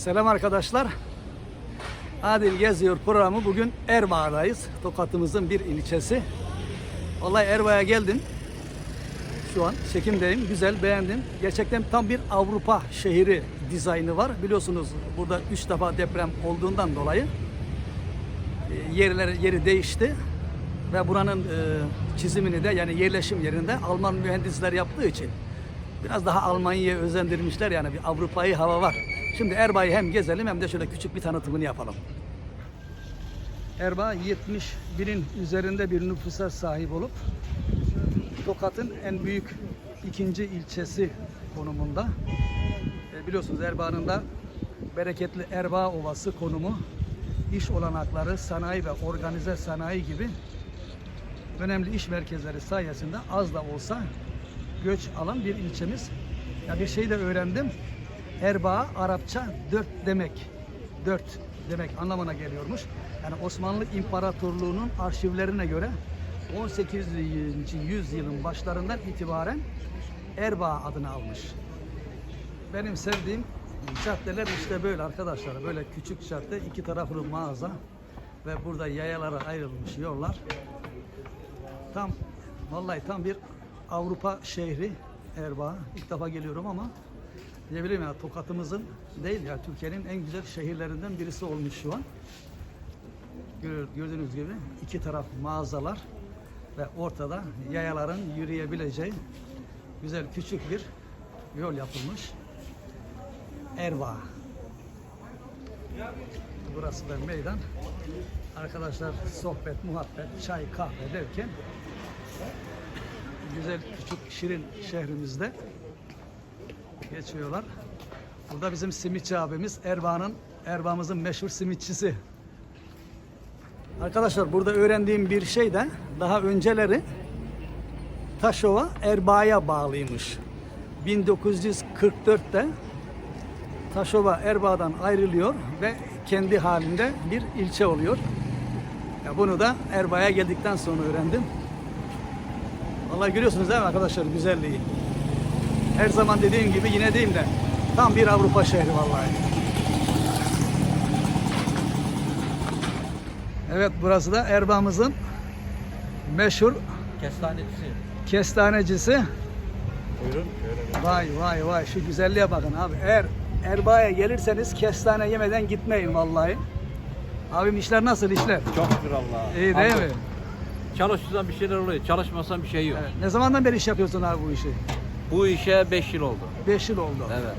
Selam arkadaşlar. Adil Geziyor programı bugün Erbağ'dayız. Tokat'ımızın bir ilçesi. Vallahi Erbağ'a geldim. Şu an çekimdeyim. Güzel, beğendim. Gerçekten tam bir Avrupa şehri dizaynı var. Biliyorsunuz burada 3 defa deprem olduğundan dolayı e, yerler yeri değişti ve buranın e, çizimini de yani yerleşim yerinde Alman mühendisler yaptığı için biraz daha Almanya'ya özendirmişler yani bir Avrupa'yı hava var. Şimdi Erbaa'yı hem gezelim hem de şöyle küçük bir tanıtımını yapalım. Erbaa 70 binin üzerinde bir nüfusa sahip olup Tokat'ın en büyük ikinci ilçesi konumunda. E, biliyorsunuz Erbaa'nın da bereketli Erbaa Ovası konumu iş olanakları, sanayi ve organize sanayi gibi önemli iş merkezleri sayesinde az da olsa göç alan bir ilçemiz. Ya bir şey de öğrendim. Erbaa Arapça dört demek. Dört demek anlamına geliyormuş. Yani Osmanlı İmparatorluğu'nun arşivlerine göre 18. yüzyılın başlarından itibaren Erbaa adını almış. Benim sevdiğim caddeler işte böyle arkadaşlar. Böyle küçük cadde, iki taraflı mağaza ve burada yayalara ayrılmış yollar. Tam vallahi tam bir Avrupa şehri Erbaa. İlk defa geliyorum ama ne bileyim ya Tokat'ımızın değil ya Türkiye'nin en güzel şehirlerinden birisi olmuş şu an. Gör- Gördüğünüz gibi iki taraf mağazalar ve ortada yayaların yürüyebileceği güzel küçük bir yol yapılmış. Erva. Burası da meydan. Arkadaşlar sohbet, muhabbet, çay, kahve derken güzel küçük şirin şehrimizde geçiyorlar. Burada bizim simitçi abimiz Erva'nın Erva'mızın meşhur simitçisi. Arkadaşlar burada öğrendiğim bir şey de daha önceleri Taşova Erbaa'ya bağlıymış. 1944'te Taşova Erbaa'dan ayrılıyor ve kendi halinde bir ilçe oluyor. Ya bunu da Erbaa'ya geldikten sonra öğrendim. Vallahi görüyorsunuz değil mi arkadaşlar güzelliği. Her zaman dediğim gibi yine diyeyim de tam bir Avrupa şehri vallahi. Evet burası da Erbaa'mızın meşhur Kestanecisi. kestanecisi. Buyurun. Vay vay vay şu güzelliğe bakın abi. Eğer Erbaa'ya gelirseniz kestane yemeden gitmeyin vallahi. Abim işler nasıl işler? Çok şükür Allah'a. İyi değil mi? Çalışırsan bir şeyler oluyor. Çalışmasan bir şey yok. Evet. Ne zamandan beri iş yapıyorsun abi bu işi? Bu işe 5 yıl oldu. 5 yıl oldu. Evet.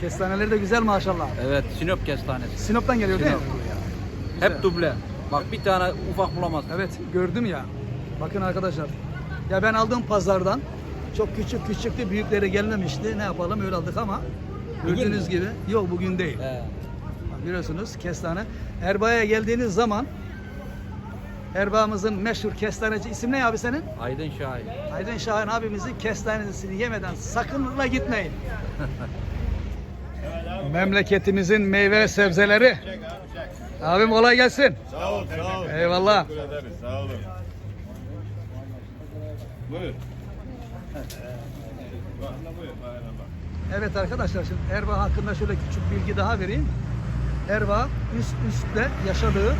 Kestaneleri de güzel maşallah. Evet. Sinop kestanesi. Sinop'tan geliyor değil mi? Sinop. Hep duble. Bak bir tane ufak bulamazsın. Evet gördüm ya. Bakın arkadaşlar. Ya ben aldığım pazardan çok küçük küçüktü. Büyükleri gelmemişti. Ne yapalım öyle aldık ama Bugün gördüğünüz gibi yok bugün değil. Bak, Biliyorsunuz kestane. Erbaa'ya geldiğiniz zaman Erbaa'mızın meşhur kestaneci isim ne abi senin? Aydın Şahin. Aydın Şahin abimizin kestanesini yemeden sakınla gitmeyin. Memleketimizin meyve sebzeleri. Abim kolay gelsin. Sağ ol, sağ ol. Eyvallah. Teşekkür ederiz, sağ olun. Buyur. Evet arkadaşlar şimdi Erbaa hakkında şöyle küçük bilgi daha vereyim. Erbaa üst üste yaşadığı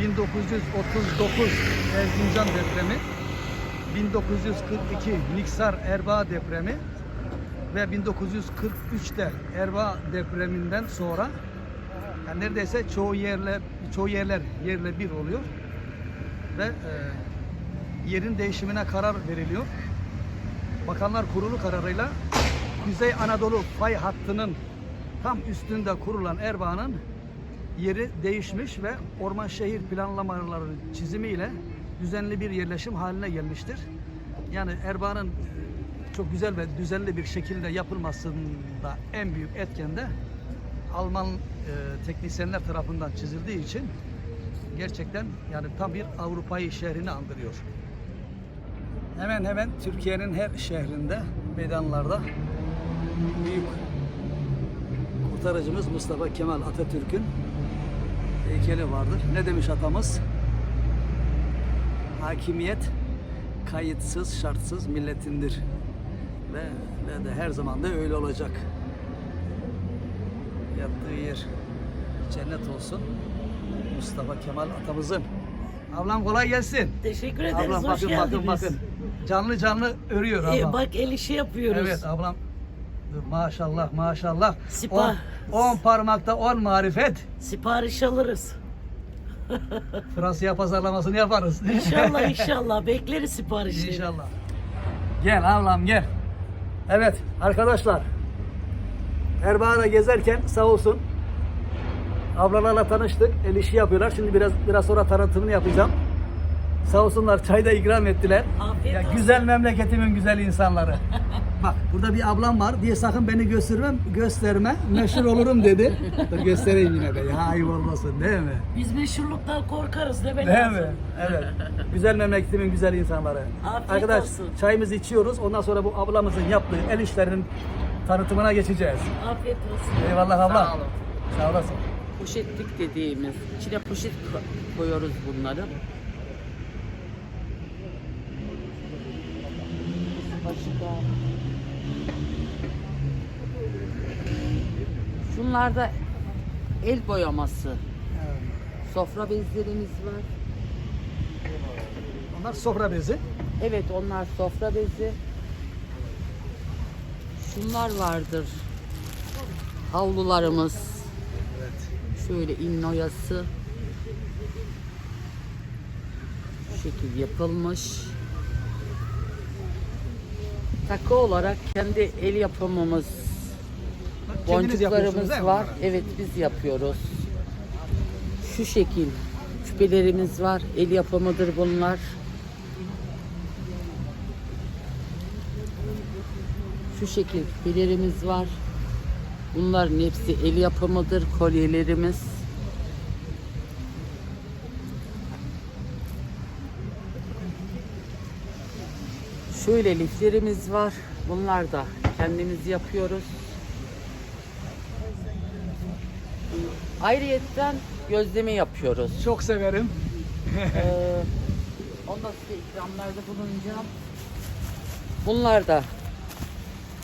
1939 Erzincan depremi, 1942 Niksar Erbaa depremi ve 1943'te Erbaa depreminden sonra yani neredeyse çoğu yerler çoğu yerler yerle bir oluyor ve e, yerin değişimine karar veriliyor. Bakanlar Kurulu kararıyla Kuzey Anadolu fay hattının tam üstünde kurulan Erbaa'nın yeri değişmiş ve orman şehir planlamaları çizimiyle düzenli bir yerleşim haline gelmiştir. Yani Erbaa'nın e, çok güzel ve düzenli bir şekilde yapılmasında en büyük etken de Alman e, teknisyenler tarafından çizildiği için gerçekten yani tam bir Avrupa'yı şehrini andırıyor. Hemen hemen Türkiye'nin her şehrinde, meydanlarda büyük kurtarıcımız Mustafa Kemal Atatürk'ün heykeli vardır. Ne demiş atamız? Hakimiyet kayıtsız, şartsız milletindir. Ve, ve de her zaman da öyle olacak. Yattığı yer cennet olsun. Mustafa Kemal atamızın. Ablam kolay gelsin. Teşekkür ederiz. Ablam Hoş bakın geldiniz. bakın bakın. Canlı canlı örüyor Ee, ablam. bak el işi yapıyoruz. Evet ablam. Maşallah maşallah. Sipa- 10 parmakta 10 marifet. Sipariş alırız. Fransa'ya pazarlamasını yaparız. İnşallah inşallah. Bekleriz siparişleri. İnşallah. Gel ablam gel. Evet arkadaşlar. Erbaa'da gezerken sağ olsun ablalarla tanıştık. El işi yapıyorlar. Şimdi biraz biraz sonra tanıtımını yapacağım. Sağ olsunlar çay da ikram ettiler. Afiyet ya, olsun. güzel memleketimin güzel insanları. Bak burada bir ablam var diye sakın beni göstermem, gösterme. Meşhur olurum dedi. Dur göstereyim yine de. Ya ayıp olmasın değil mi? Biz meşhurluktan korkarız demek Değil lazım. mi? Evet. Güzel memleketimin güzel insanları. Afiyet Arkadaş olsun. çayımızı içiyoruz. Ondan sonra bu ablamızın yaptığı el işlerinin tanıtımına geçeceğiz. Afiyet olsun. Eyvallah abla. Sağ olun. Sağ olasın. Poşetlik dediğimiz. içine poşet ko- koyuyoruz bunları. Başka. Şunlarda el boyaması. Sofra bezlerimiz var. Onlar sofra bezi. Evet onlar sofra bezi. Şunlar vardır. Havlularımız. Şöyle innoyası. Şu şekil yapılmış. Takı olarak kendi el yapımımız Bak, boncuklarımız var. bunları? Evet biz yapıyoruz. Şu şekil küpelerimiz var. El yapımıdır bunlar. Şu şekil küpelerimiz var. Bunların hepsi el yapımıdır. Kolyelerimiz. Şöyle liflerimiz var. Bunlar da kendimiz yapıyoruz. Ayrıyetten gözleme yapıyoruz. Çok severim. Ee, ondan size ikramlarda bulunacağım. Bunlar da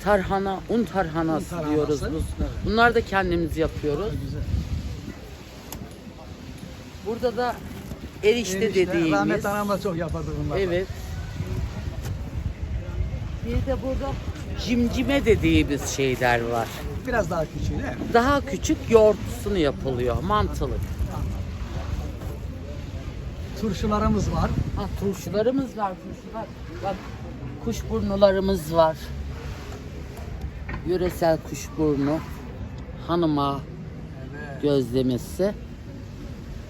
tarhana, un tarhanası, Un tarhanası. diyoruz biz. Bunlar da kendimiz yapıyoruz. Güzel. Burada da erişte, Enişte, dediğimiz. Rahmet anam da çok yapardı bunlar. Evet. Bir de burada cimcime dediğimiz şeyler var. Biraz daha küçüğü değil mi? Daha küçük yoğurtlusunu yapılıyor, mantılı. Turşularımız var. Ha, turşularımız var, turşular. Bak, kuşburnularımız var. Yöresel kuşburnu. Hanıma gözlemesi.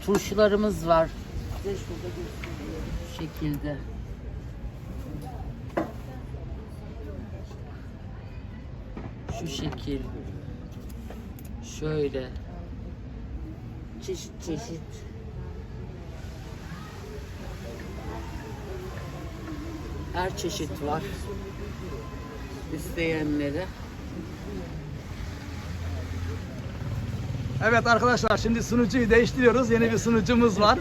Turşularımız var. Size şurada göstereyim. Bu şekilde. Şu şekil. Şöyle. Çeşit çeşit. Her çeşit var. İsteyenlere. Evet arkadaşlar şimdi sunucuyu değiştiriyoruz. Yeni bir sunucumuz var.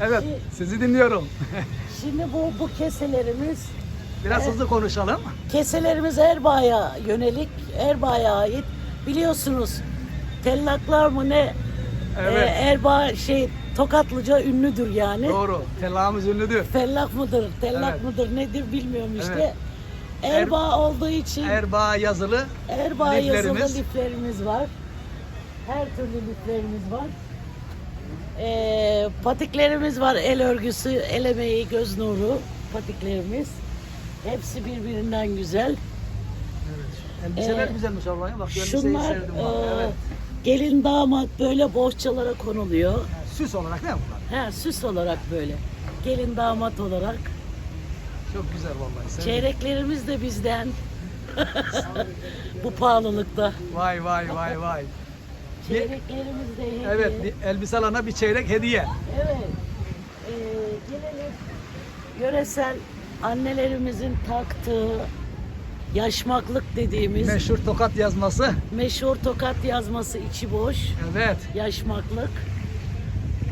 Evet sizi dinliyorum. Şimdi bu bu keselerimiz Biraz hızlı konuşalım. Keselerimiz Erbaa'ya yönelik Erbaa'ya ait. Biliyorsunuz tellaklar mı ne? Evet. Ee, Erbaa şey Tokatlıca ünlüdür yani. Doğru. Telağımız ünlüdür. Fellak mıdır, tellak Evet. mıdır nedir bilmiyorum işte. Evet. Erbaa olduğu için Erbaa yazılı Erbaa liflerimiz. yazılı liflerimiz var. Her türlü liflerimiz var. Ee, patiklerimiz var. El örgüsü, el emeği, göz nuru patiklerimiz. Hepsi birbirinden güzel. Elbiseler Ee, güzelmiş ablayım. Bak elbiseyi Şunlar sevdim. bak. e, Evet. gelin damat böyle bohçalara konuluyor. Süs olarak değil mi bunlar? Ha, süs olarak böyle. Gelin damat olarak. Çok güzel vallahi. Sevdim. Çeyreklerimiz de bizden. Bu pahalılıkta. Vay vay vay vay. Çeyreklerimiz de hediye. Evet bir elbise alana bir çeyrek hediye. Evet. Ee, gelelim yöresel annelerimizin taktığı yaşmaklık dediğimiz Meşhur tokat yazması. meşhur tokat yazması içi boş Evet. yaşmaklık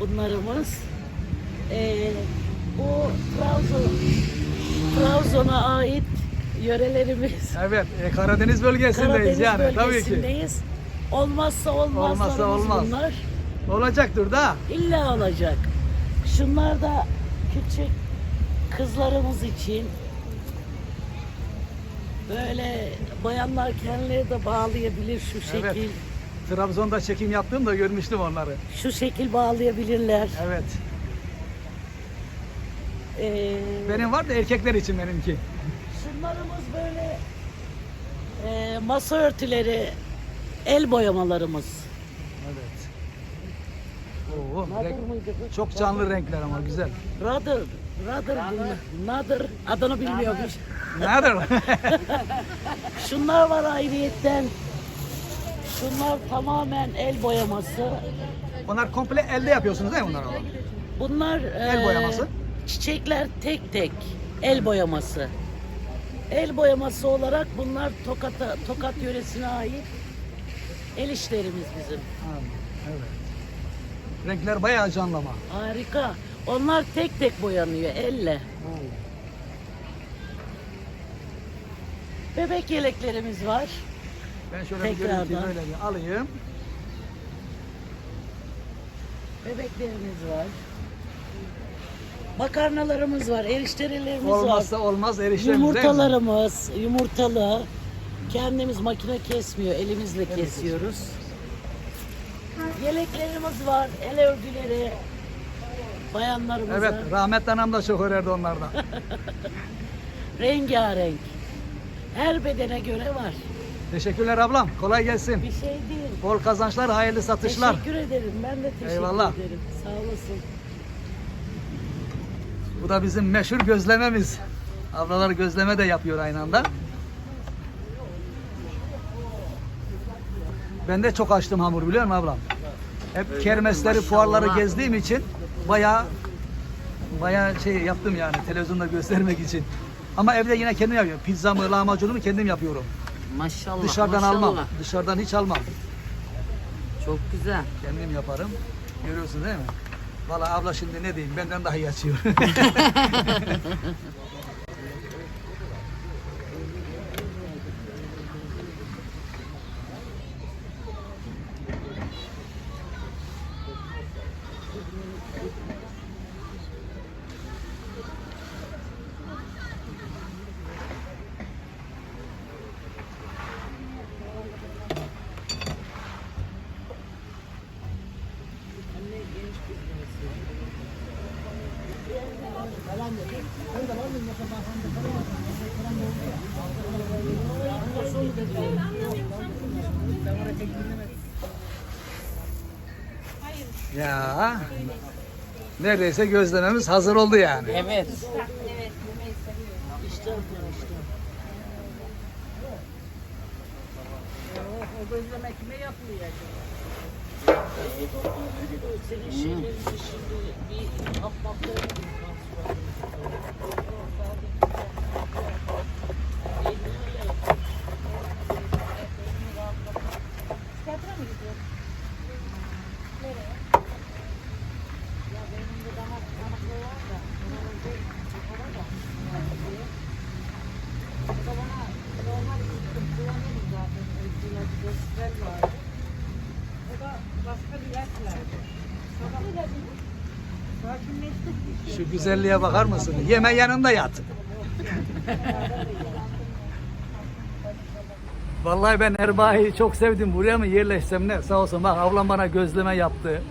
bunlarımız. Ee, bu Trabzon Trabzon'a ait yörelerimiz. Evet. e, Karadeniz bölgesindeyiz Karadeniz yani tabii ki. bölgesindeyiz. Olmazsa olmazlarımız Olmazsa olmaz. bunlar. Olacaktır da. İlla olacak. Şunlar da küçük kızlarımız için böyle bayanlar kendileri de bağlayabilir şu şekil. Evet. Trabzon'da çekim yaptığımda görmüştüm onları. Şu şekil bağlayabilirler. Evet. Ee, Benim var da erkekler için benimki. Şunlarımız böyle e, masa örtüleri, el boyamalarımız. Evet. Oo, Nadir renk- mıydı bu? çok canlı renkler ama güzel. Rather, rather bunlar. Adını bilmiyormuş. Nerede? Şunlar var ayrıyetten. Şunlar tamamen el boyaması. Onlar komple elde yapıyorsunuz değil mi bunlar? Bunlar El e, boyaması? Çiçekler tek tek el boyaması. El boyaması olarak bunlar Tokat'a, Tokat yöresine ait el işlerimiz bizim. Ha, evet. Renkler bayağı canlı ama. Harika. Onlar tek tek boyanıyor elle. Bebek yeleklerimiz var. Ben şöyle bir Tekrardan. görüntüyü böyle bir alayım. Bebeklerimiz var. Makarnalarımız var, erişterelerimiz Olmazsa var. olmaz mi? Yumurtalarımız, yumurtalı. Kendimiz makine kesmiyor, elimizle kesiyoruz. Yeleklerimiz var, el örgüleri. Bayanlarımıza Evet, rahmetli anam da çok örerdi onlardan. rengarenk. Her bedene göre var. Teşekkürler ablam. Kolay gelsin. Bir şey değil. Bol kazançlar, hayırlı satışlar. Teşekkür ederim. Ben de teşekkür Eyvallah. ederim. Sağ olasın. Bu da bizim meşhur gözlememiz. Ablalar gözleme de yapıyor aynı anda. Ben de çok açtım hamur biliyor musun ablam? Hep kermesleri, fuarları gezdiğim için bayağı bayağı şey yaptım yani televizyonda göstermek için. Ama evde yine kendim yapıyorum. Pizzamı, lahmacunumu kendim yapıyorum. Maşallah. Dışarıdan maşallah. almam. Dışarıdan hiç almam. Çok güzel. Kendim yaparım. Görüyorsun değil mi? Valla abla şimdi ne diyeyim benden daha iyi açıyor. ya neredeyse gözlememiz hazır oldu yani. Evet. Bu, işte. O gözleme kime yapılıyor acaba? Senin şeylerin şimdi bir Şu güzelliğe bakar mısın? Yeme yanında yat. Vallahi ben Erbaa'yı çok sevdim. Buraya mı yerleşsem ne? Sağ olsun bak ablam bana gözleme yaptı.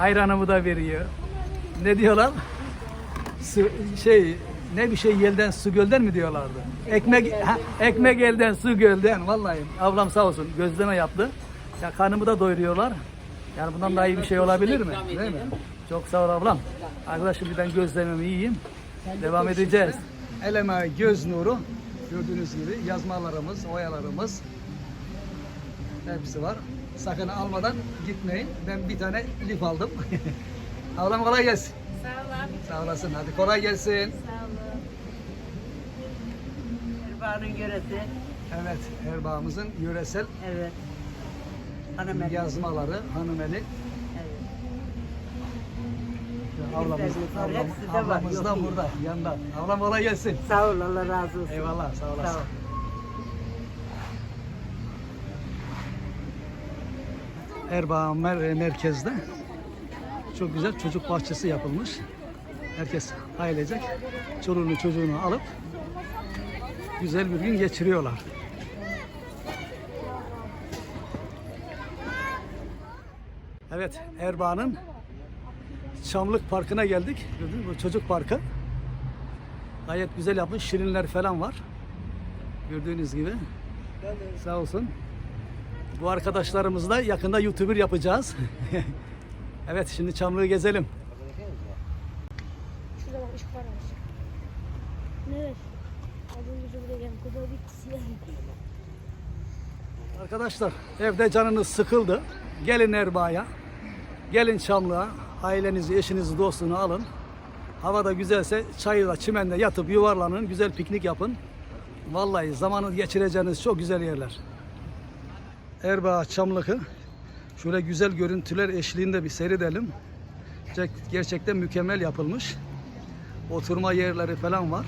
Ayranımı da veriyor. Ne diyorlar? Su, şey ne bir şey yelden su gölden mi diyorlardı? Ekmek ha, ekmek elden su gölden vallahi. Ablam sağ olsun gözleme yaptı. Ya karnımı da doyuruyorlar. Yani bundan daha iyi bir şey olabilir mi? Değil mi? Çok sağ ol ablam. Arkadaşım bir ben gözlememi yiyeyim. Devam edeceğiz. El emeği göz nuru. Gördüğünüz gibi yazmalarımız, oyalarımız hepsi var. Sakın almadan gitmeyin. Ben bir tane lif aldım. Ablam kolay gelsin. Sağ ol abi. Sağ olasın. Hadi kolay gelsin. Sağ olun. Erbaa'nın yöresi. Evet, Erbağımızın yöresel Evet. Yazmaları hanımeli. Evet. Ablamız, ablam, hepsi de var, ablamız da burada, yanında. Ablam kolay gelsin. Sağ ol Allah razı olsun. Eyvallah, sağ olasın. Sağ ol. Erbaa mer- merkezde çok güzel çocuk bahçesi yapılmış. Herkes ailecek çoluğunu çocuğunu alıp güzel bir gün geçiriyorlar. Evet, Erbaa'nın Çamlık Parkı'na geldik. Gördünüz mü? Çocuk parkı. Gayet güzel yapmış. Şirinler falan var. Gördüğünüz gibi. Sağ olsun. Bu arkadaşlarımızla yakında YouTuber yapacağız. evet şimdi Çamlık'ı gezelim. Şurada bak ışık var. Evet. Arkadaşlar evde canınız sıkıldı. Gelin Erbaa'ya. Gelin Çamlık'a. Ailenizi, eşinizi, dostunu alın. Havada güzelse çayda, çimende yatıp yuvarlanın. Güzel piknik yapın. Vallahi zamanı geçireceğiniz çok güzel yerler. Erbaa Çamlık'ı şöyle güzel görüntüler eşliğinde bir seyredelim. Ger- Gerçekten mükemmel yapılmış. Oturma yerleri falan var.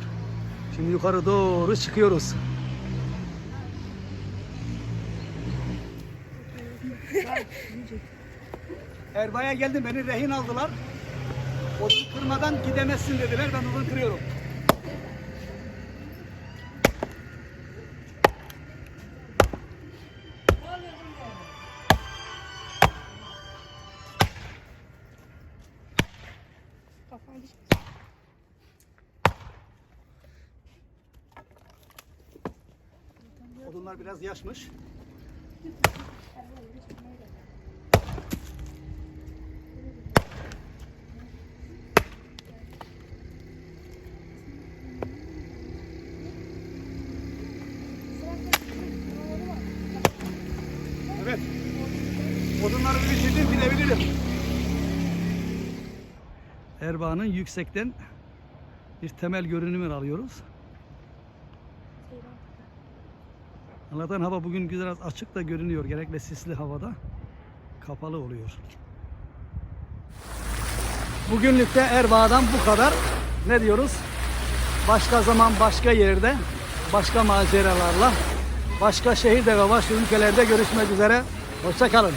Şimdi yukarı doğru çıkıyoruz. Erbay'a geldim beni rehin aldılar. Odun kırmadan gidemezsin dediler. Ben odun kırıyorum. Odunlar biraz yaşmış. Erbaa'nın yüksekten bir temel görünümünü alıyoruz. Allah'tan hava bugün güzel açık da görünüyor. Gerekle sisli havada kapalı oluyor. Bugünlük de Erbaa'dan bu kadar. Ne diyoruz? Başka zaman başka yerde, başka maceralarla, başka şehirde ve başka ülkelerde görüşmek üzere. Hoşça kalın.